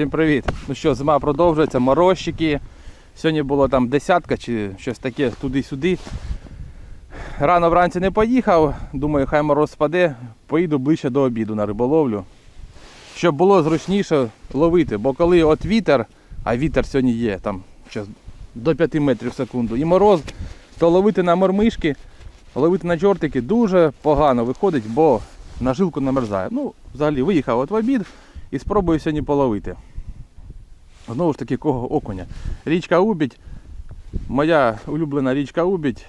Всім привіт! Ну що, зима продовжується, морозчики. Сьогодні було там десятка чи щось таке туди-сюди. Рано вранці не поїхав, думаю, хай мороз спаде, поїду ближче до обіду на риболовлю. Щоб було зручніше ловити, бо коли от вітер, а вітер сьогодні є там щас до 5 метрів в секунду, і мороз, то ловити на мормишки, ловити на чортики дуже погано виходить, бо на жилку намерзає. Ну, взагалі виїхав от в обід і спробую сьогодні половити. Знову ж таки, кого окуня. Річка Убідь, моя улюблена річка Убідь.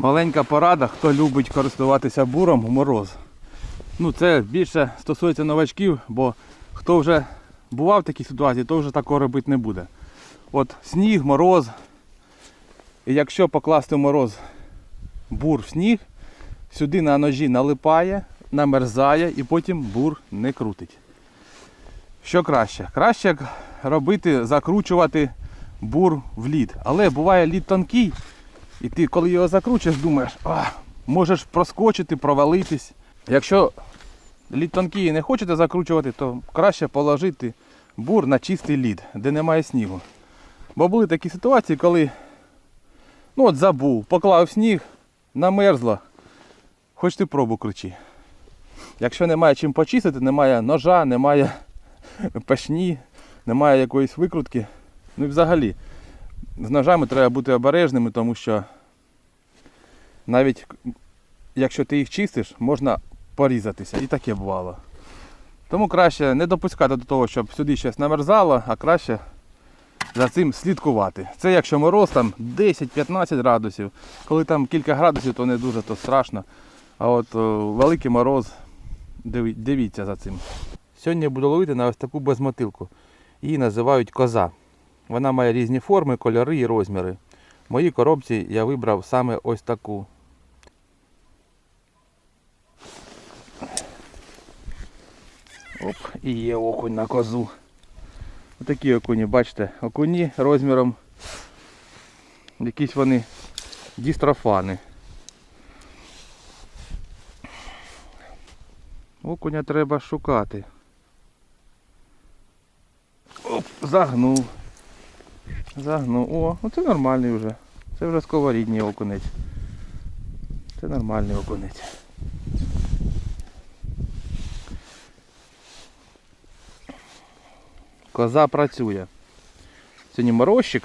Маленька порада, хто любить користуватися буром у мороз. Ну це більше стосується новачків, бо хто вже бував в такій ситуації, то вже такого робити не буде. От сніг, мороз. І якщо покласти в мороз бур в сніг, сюди на ножі налипає, намерзає і потім бур не крутить. Що краще? Краще робити, закручувати бур в лід. Але буває лід тонкий, і ти, коли його закручуєш, думаєш, а, можеш проскочити, провалитись. Якщо лід тонкий не хочете закручувати, то краще положити бур на чистий лід, де немає снігу. Бо були такі ситуації, коли ну от забув, поклав сніг, намерзло, хоч ти пробу кричи. Якщо немає чим почистити, немає ножа, немає пашні, немає якоїсь викрутки. Ну і взагалі, з ножами треба бути обережними, тому що навіть якщо ти їх чистиш, можна порізатися. І таке бувало. Тому краще не допускати до того, щоб сюди щось намерзало, а краще за цим слідкувати. Це якщо мороз там 10-15 градусів. Коли там кілька градусів, то не дуже то страшно. А от о, великий мороз, диві- дивіться за цим. Сьогодні я буду ловити на ось таку безмотилку. Її називають коза. Вона має різні форми, кольори і розміри. В моїй коробці я вибрав саме ось таку. Оп, і є окунь на козу. Отакі окуні, бачите, окуні розміром. Якісь вони дістрофани. Окуня треба шукати. Оп, загнув. Загнув. О, оце нормальний вже. Це вже сковорідній окунець. Це нормальний окунець. Коза працює. Сьогодні морозчик.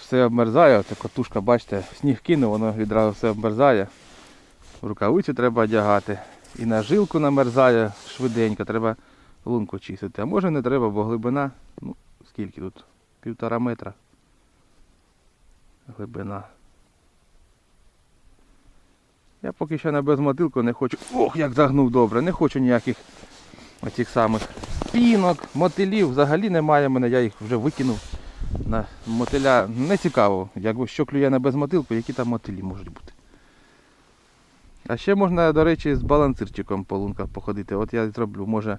Все обмерзає, оця котушка, бачите, сніг кинув, воно відразу все обмерзає. Рукавицю треба одягати. І на жилку намерзає швиденько, треба лунку чистити. А може не треба, бо глибина, ну скільки тут? Півтора метра. Глибина. Я поки що на безмотилку не хочу. Ох, як загнув добре, не хочу ніяких оцих самих пінок, мотилів. Взагалі немає в мене, я їх вже викинув. На мотиля не цікаво, якби що клює на безмотилку, які там мотилі можуть бути. А ще можна, до речі, з балансирчиком по лунках походити. От я зроблю, може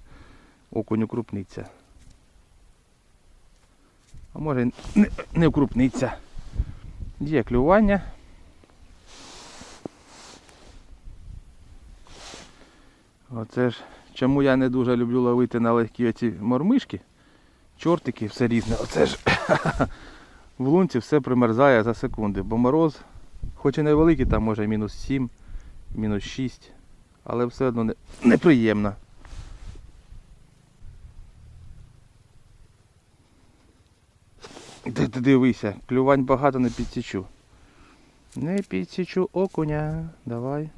окунь укрупниться. А може не, укрупниться. Є клювання. Оце ж чому я не дуже люблю ловити на легкі оці мормишки. Чортики, все різне. Оце ж в лунці все примерзає за секунди, бо мороз, хоч і невеликий, там може мінус 7, мінус 6, але все одно не, неприємно. Ти, дивися, клювань багато не підсічу. Не підсічу окуня. Давай.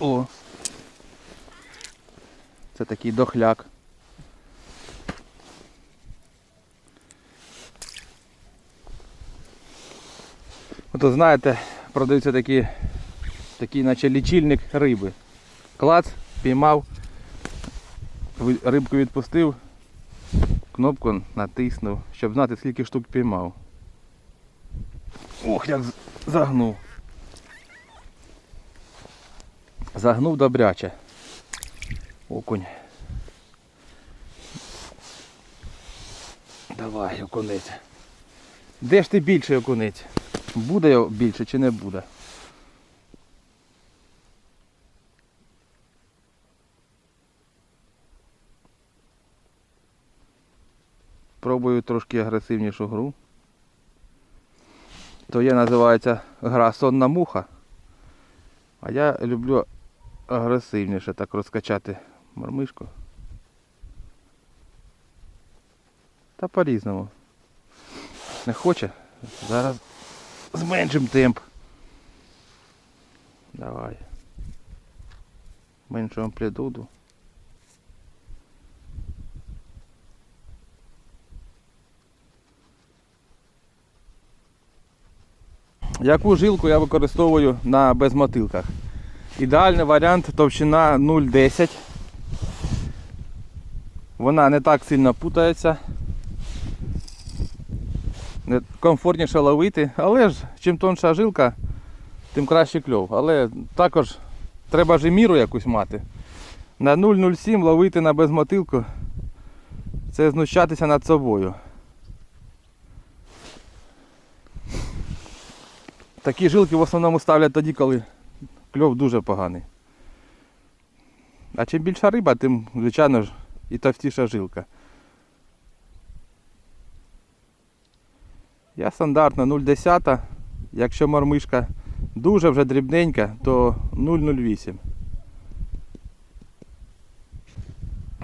О. Це такий дохляк. Ото знаєте, продаються такі, такий наче лічильник риби. Клац, піймав, рибку відпустив, кнопку натиснув, щоб знати скільки штук піймав. Ох, як загнув. Загнув добряче. Окунь. Давай, окунець. Де ж ти більший окунець? Буде більше чи не буде? Пробую трошки агресивнішу гру. То є називається гра сонна муха. А я люблю агресивніше так розкачати мормишку. Та по-різному. Не хоче? Зараз зменшимо темп. Давай. Меншу амплітуду. Яку жилку я використовую на безмотилках? Ідеальний варіант товщина 0,10. Вона не так сильно путається. Комфортніше ловити, але ж чим тонша жилка, тим краще кльов. Але також треба ж і міру якусь мати. На 0,07 ловити на безмотилку це знущатися над собою. Такі жилки в основному ставлять тоді, коли кльов дуже поганий. А чим більша риба, тим, звичайно ж, і товстіша жилка. Я стандартно 0,10. Якщо мормишка дуже вже дрібненька, то 0,08.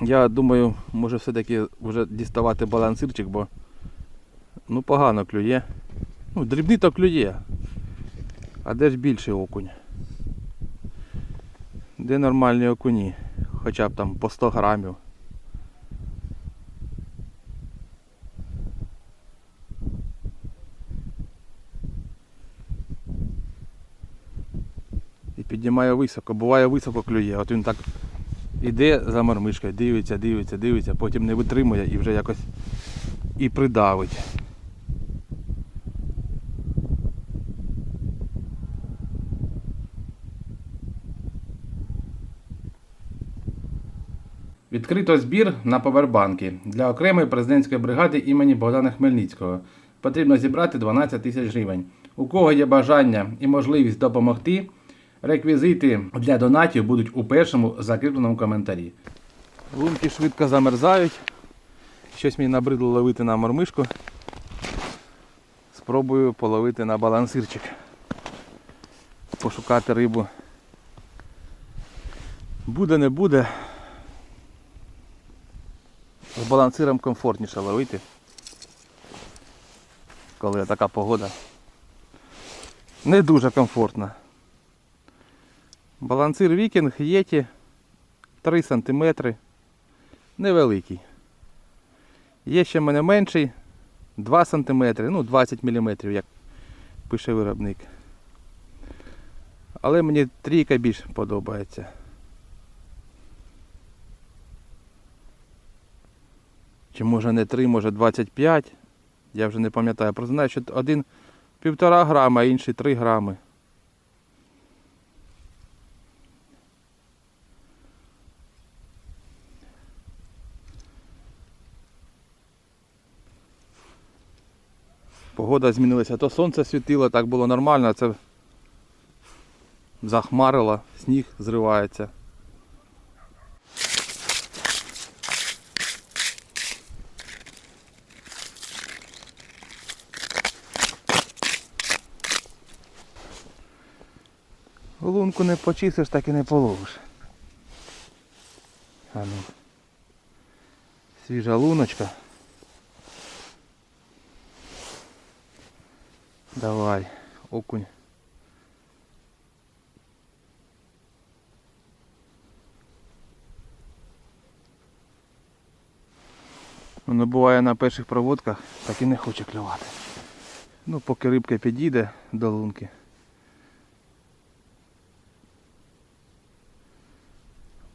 Я думаю, може все-таки вже діставати балансирчик, бо ну погано клює. Ну, дрібний то клює. А де ж більший окунь? Де нормальні окуні? Хоча б там по 100 грамів. Піднімає високо, буває високо клює. От він так іде за мармишкою, дивиться, дивиться, дивиться, потім не витримує і вже якось і придавить. Відкрито збір на повербанки для окремої президентської бригади імені Богдана Хмельницького. Потрібно зібрати 12 тисяч гривень. У кого є бажання і можливість допомогти, реквізити для донатів будуть у першому закріпленому коментарі. Лунки швидко замерзають. Щось мені набридло ловити на мормишку. Спробую половити на балансирчик. Пошукати рибу. Буде, не буде. З балансиром комфортніше ловити. Коли така погода. Не дуже комфортно. Балансир вікінг єті 3 см. Невеликий. Є ще в мене менший 2 см, ну 20 мм, як пише виробник. Але мені трійка більш подобається. Чи може не 3, може 25. Я вже не пам'ятаю. Просто знаю, що один півтора грама, а інший 3 грами. Погода змінилася. То сонце світило, так було нормально, це захмарило, сніг зривається. Лунку не почистиш, так і не половиш. А ну. Свіжа луночка. Давай, окунь. Воно буває на перших проводках, так і не хоче клювати. Ну, поки рибка підійде до лунки.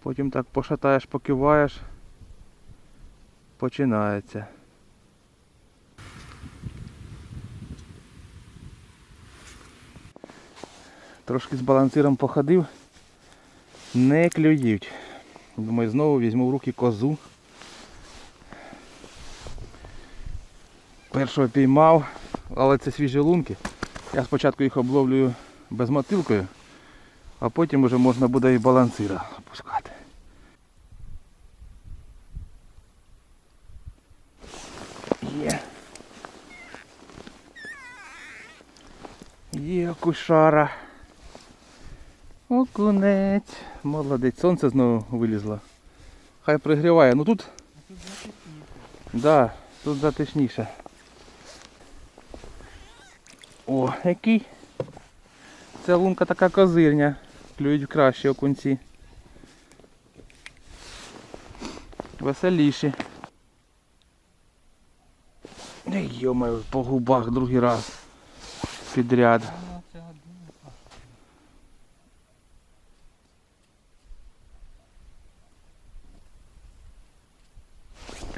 Потім так пошатаєш, покиваєш, починається. Трошки з балансиром походив, не клюють. Думаю, знову візьму в руки козу. Першого піймав, але це свіжі лунки. Я спочатку їх обловлюю безмотилкою, а потім вже можна буде і балансира опускати. Є. Є кушара. Окунець. Молодець. Сонце знову вилізло. Хай пригріває. Ну тут. Да, тут затишніше. О, який. Ця лунка така козирня. Клюють краще окунці. Веселіші. Йомаю, по губах другий раз. Підряд.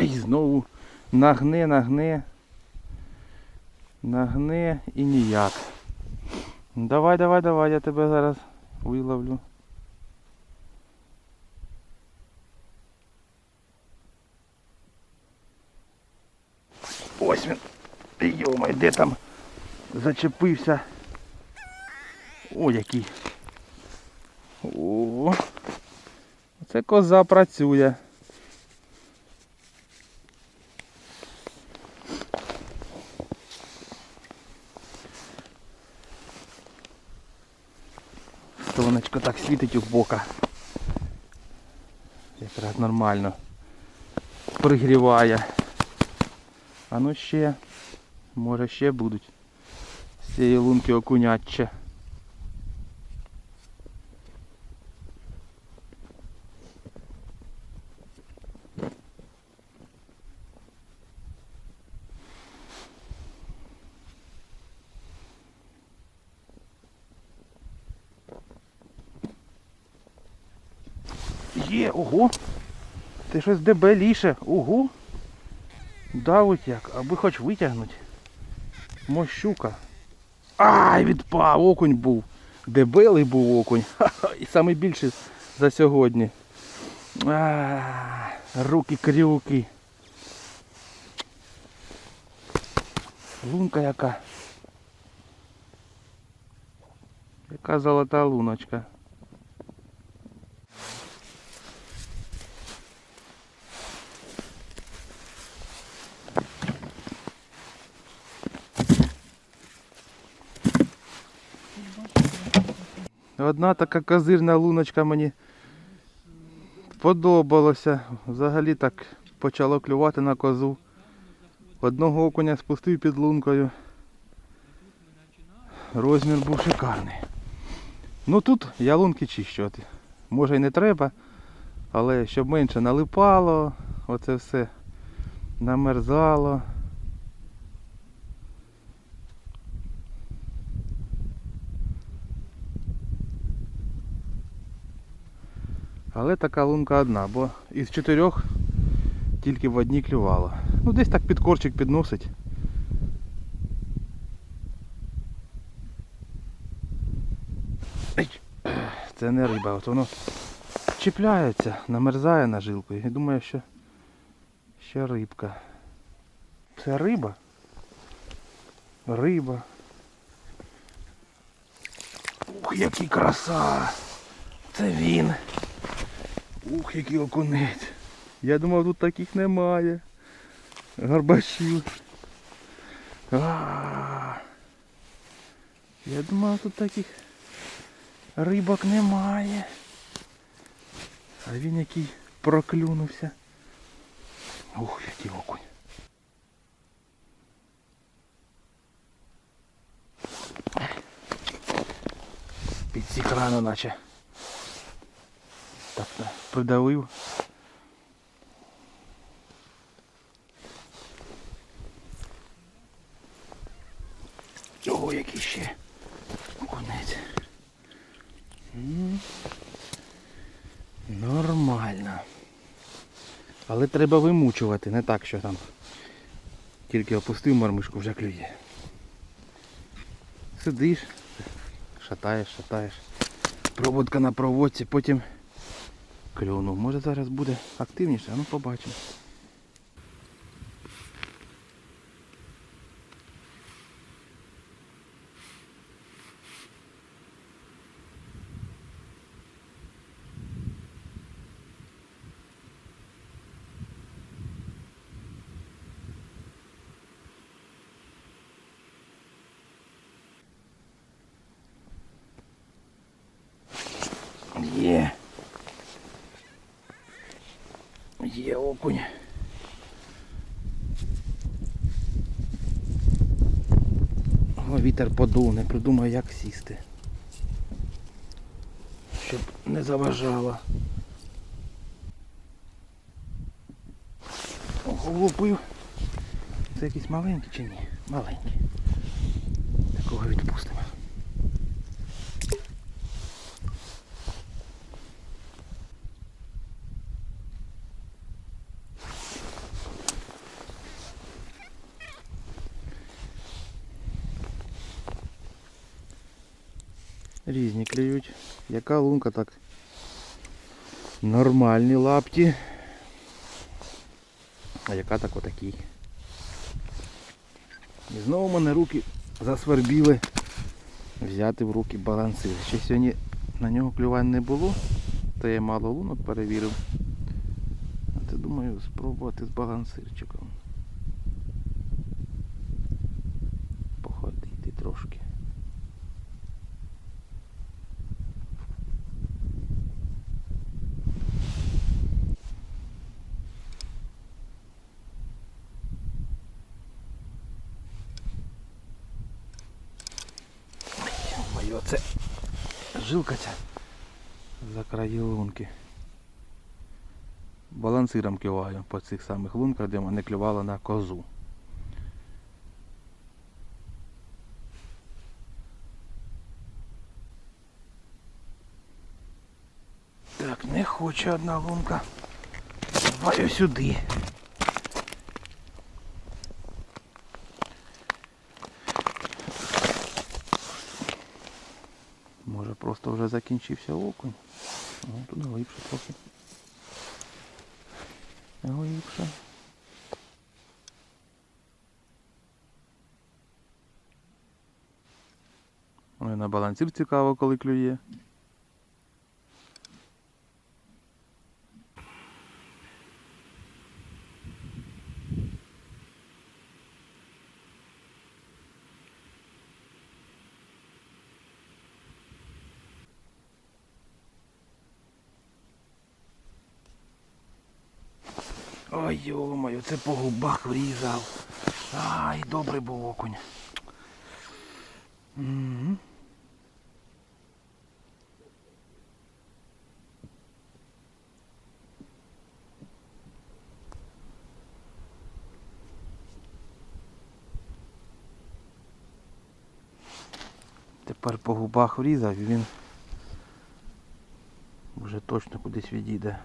І знову нагне, нагне. Нагне і ніяк. Давай, давай, давай, я тебе зараз виловлю. Ось він. Йомай, де там зачепився. О, який. О. Це коза працює. Сонечко так світить у бока. Якраз нормально. Пригріває. А ну ще. Може ще будуть. З цієї лунки окуняче. Є, ого! Щось дебеліше, ого! Давить як, аби хоч витягнуть. Мощука. Ай, відпав, окунь був. Дебелий був окунь. І найбільший за сьогодні. Руки крюки. Лунка яка. Яка золота луночка. Одна така козирна луночка мені подобалося. Взагалі так почало клювати на козу. Одного окуня спустив під лункою. Розмір був шикарний. Ну тут я лунки чищувати. Може і не треба, але щоб менше налипало, оце все намерзало. Але така лунка одна, бо із чотирьох тільки в одній клювало. Ну десь так під корчик підносить. Це не риба, от воно чіпляється, намерзає на жилку і думаю, що ще рибка. Це риба? Риба. Ух, який краса! Це він. Ух, який окунець. Я думав, тут таких немає. Гарбачів. А, Я думав, тут таких рибок немає. А він який проклюнувся. Ух, який окунь. Підсік рано наче придавив. Ой який ще Конець. Нормально. Але треба вимучувати, не так, що там тільки опустив мармишку, вже клює. Сидиш, шатаєш, шатаєш. Проводка на проводці, потім клюнув. Може зараз буде активніше, ну побачимо. Є. Є окунь. О, вітер подув, не придумаю як сісти. Щоб не заважало. Ого, влупив. Це якийсь маленький чи ні? Маленький. Такого відпустимо. Різні клюють. Яка лунка так? Нормальні лапті. А яка так отакий. І знову мене руки засвербіли взяти в руки балансир. Ще сьогодні на нього клювань не було, то я мало лунок перевірив. А це думаю спробувати з балансирчиком. Походити трошки. Моє це жилка ця за краї лунки. Балансиром киваю по цих самих лунках, де мене клювало на козу. Так, не хоче одна лунка. Давай сюди. Може просто вже закінчився окунь. Ну, тут глибше трохи. Глибше. Ой, на балансів цікаво, коли клює. Ой, йо-моє, це по губах врізав. Ай, добрий був окунь. Мгм. Тепер по губах врізав і він вже точно кудись відійде.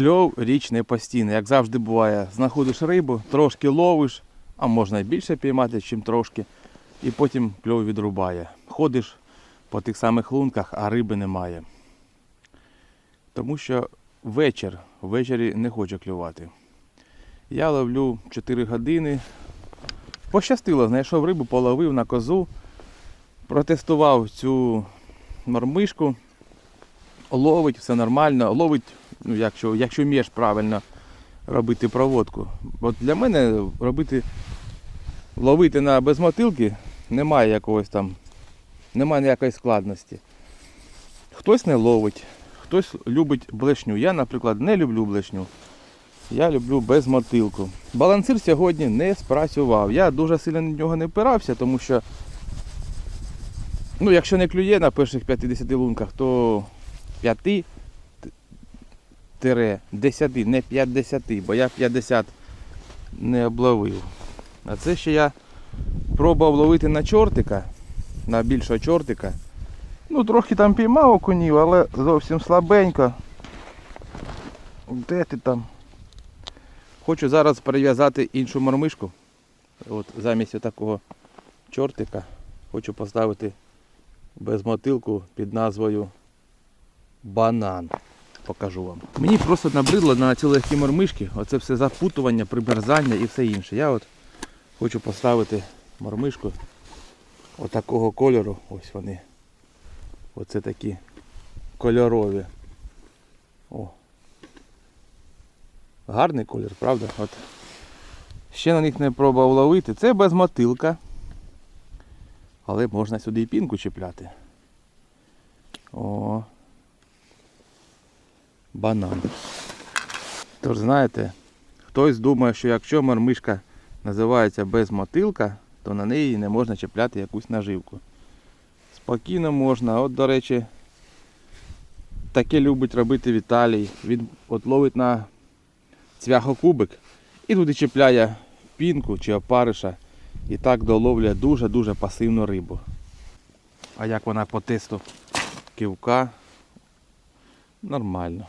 Кльов річ не постійний, як завжди буває. Знаходиш рибу, трошки ловиш, а можна і більше піймати, чим трошки. І потім кльов відрубає. Ходиш по тих самих лунках, а риби немає. Тому що вечір, ввечері не хоче клювати. Я ловлю 4 години. Пощастило, знайшов рибу, половив на козу, протестував цю мормишку, ловить, все нормально, ловить, ну, якщо, якщо вмієш правильно робити проводку. От для мене робити, ловити на безмотилки немає якогось там, немає ніякої складності. Хтось не ловить, хтось любить блешню. Я, наприклад, не люблю блешню. Я люблю безмотилку. Балансир сьогодні не спрацював. Я дуже сильно на нього не впирався, тому що, ну, якщо не клює на перших 50 лунках, то 5 10, не 50, бо я 50 не обловив. А це ще я пробував ловити на чортика, на більшого чортика. Ну, трохи там піймав окунів, але зовсім слабенько. Де ти там? Хочу зараз перев'язати іншу мормишку. От замість такого чортика хочу поставити безмотилку під назвою банан. Покажу вам. Мені просто набридло на ці легкі мормишки. Оце все запутування, приберзання і все інше. Я от хочу поставити мормишку отакого кольору. Ось вони. Оце такі кольорові. О. Гарний колір, правда? От. Ще на них не пробував ловити. Це безмотилка. Але можна сюди і пінку чіпляти. О. Банан. Тож знаєте, хтось думає, що якщо мармишка називається безмотилка, то на неї не можна чіпляти якусь наживку. Спокійно можна. От, до речі, таке любить робити Віталій. Він от ловить на цвяхокубик і туди чіпляє пінку чи опариша. І так доловлює дуже-дуже пасивну рибу. А як вона по тесту кивка? Нормально.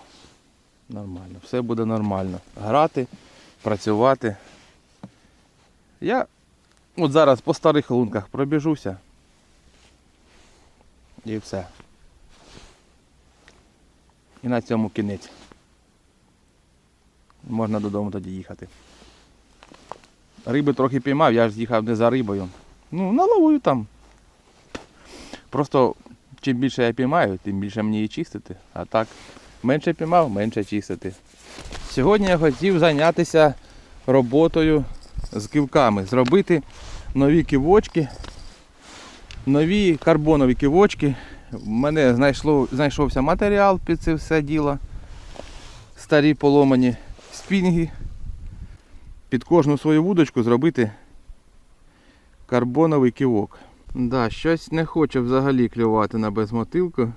Нормально. Все буде нормально. Грати, працювати. Я от зараз по старих лунках пробіжуся. І все. І на цьому кінець. Можна додому тоді їхати. Риби трохи піймав, я ж їхав не за рибою. Ну, наловую там. Просто чим більше я піймаю, тим більше мені її чистити. А так, менше піймав, менше чистити. Сьогодні я хотів зайнятися роботою з кивками. Зробити нові кивочки, нові карбонові кивочки. У мене знайшло, знайшовся матеріал під це все діло. Старі поломані спінги. Під кожну свою вудочку зробити карбоновий кивок. Да, щось не хоче взагалі клювати на безмотилку.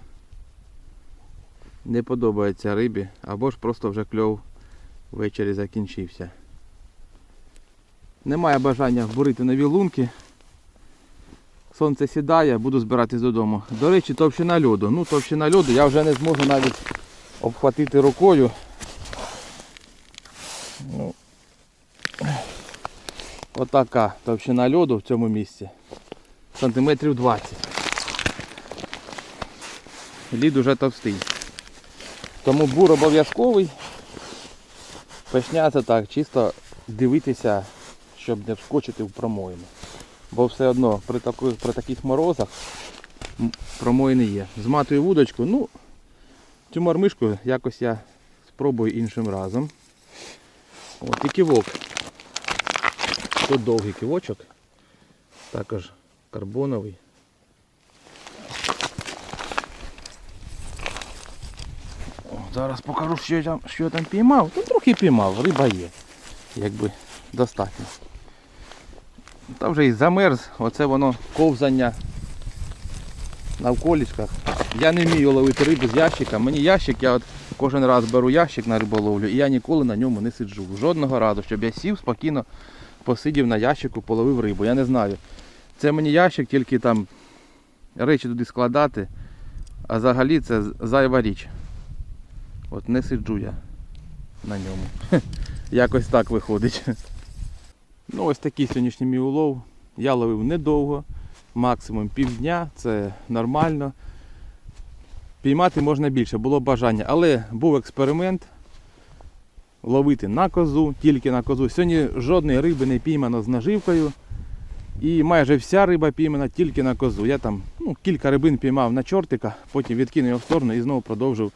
Не подобається рибі, або ж просто вже кльов ввечері закінчився. Немає бажання бурити нові лунки. Сонце сідає, буду збиратись додому. До речі, товщина льоду. Ну, товщина льоду я вже не зможу навіть обхватити рукою. Ну, Отака товщина льоду в цьому місці. Сантиметрів 20. Лід уже товстий. Тому бур обов'язковий. Пешня так, чисто дивитися, щоб не вскочити в промоїну. Бо все одно при, таку, при таких морозах промоїни є. Зматую вудочку, ну, цю мормишку якось я спробую іншим разом. От і кивок. Тут довгий кивочок, також карбоновий. Зараз покажу, що я там, що я там піймав. Ну, трохи піймав, риба є. Якби достатньо. Та вже і замерз, оце воно ковзання на вколічках. Я не вмію ловити рибу з ящика. Мені ящик, я от кожен раз беру ящик на риболовлю і я ніколи на ньому не сиджу. Жодного разу, щоб я сів спокійно посидів на ящику, половив рибу. Я не знаю. Це мені ящик, тільки там речі туди складати, а взагалі це зайва річ. От не сиджу я. на ньому. Якось так виходить. Ну, ось такий сьогоднішній мій улов. Я ловив недовго, максимум півдня, це нормально. Піймати можна більше, було бажання. Але був експеримент ловити на козу, тільки на козу. Сьогодні жодної риби не піймано з наживкою. І майже вся риба піймана тільки на козу. Я там ну, кілька рибин піймав на чортика, потім відкинув його в сторону і знову продовжив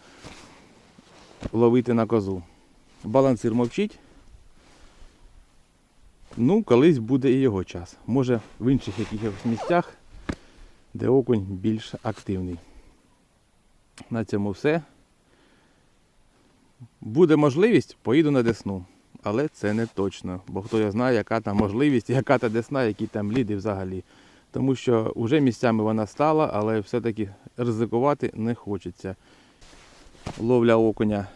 ловити на козу. Балансир мовчить. Ну, колись буде і його час. Може в інших якихось місцях, де окунь більш активний. На цьому все. Буде можливість, поїду на Десну. Але це не точно. Бо хто я знає, яка там можливість, яка та Десна, які там ліди взагалі. Тому що вже місцями вона стала, але все-таки ризикувати не хочеться. Ловля окуня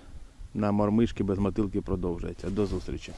на мормишки без мотилки продовжується. До зустрічі.